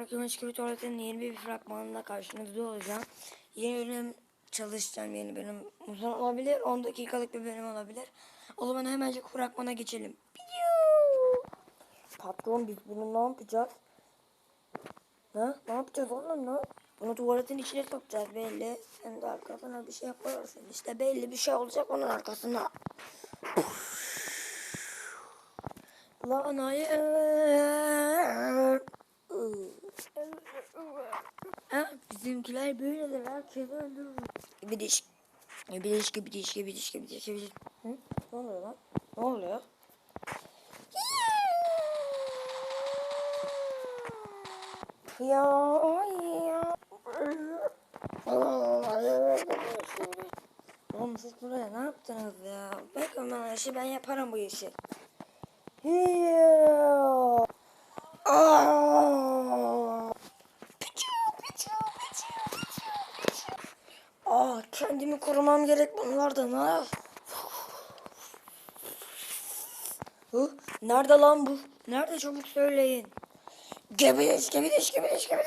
Arkadaşlar Skibidi Tuvalet'in yeni bir fragmanında karşınızda olacağım. Yeni bölüm çalışacağım. Yeni bölüm uzun olabilir. 10 dakikalık bir bölüm olabilir. O zaman hemencik fragmana geçelim. Patron biz bunu ne yapacağız? Ne? Ne yapacağız oğlum ne? Bunu tuvaletin içine sokacağız belli. Sen de arkasına bir şey yaparsın. İşte belli bir şey olacak onun arkasına. Lan hayır. Ha, bizimkiler böyledir. Herkesi öldürür. Gibidiş. Gibidiş, gibidiş, gibidiş, gibidiş, gibidiş. Hı? Ne oluyor lan? Ne oluyor? Ya, ya. Oğlum siz buraya ne yaptınız ya? Bakın bana işi ben yaparım bu işi. Yeah. Aa, kendimi korumam gerek bunlardan ha. Nerede lan bu? Nerede çabuk söyleyin. Gebileş, gebileş, gebileş, gebileş.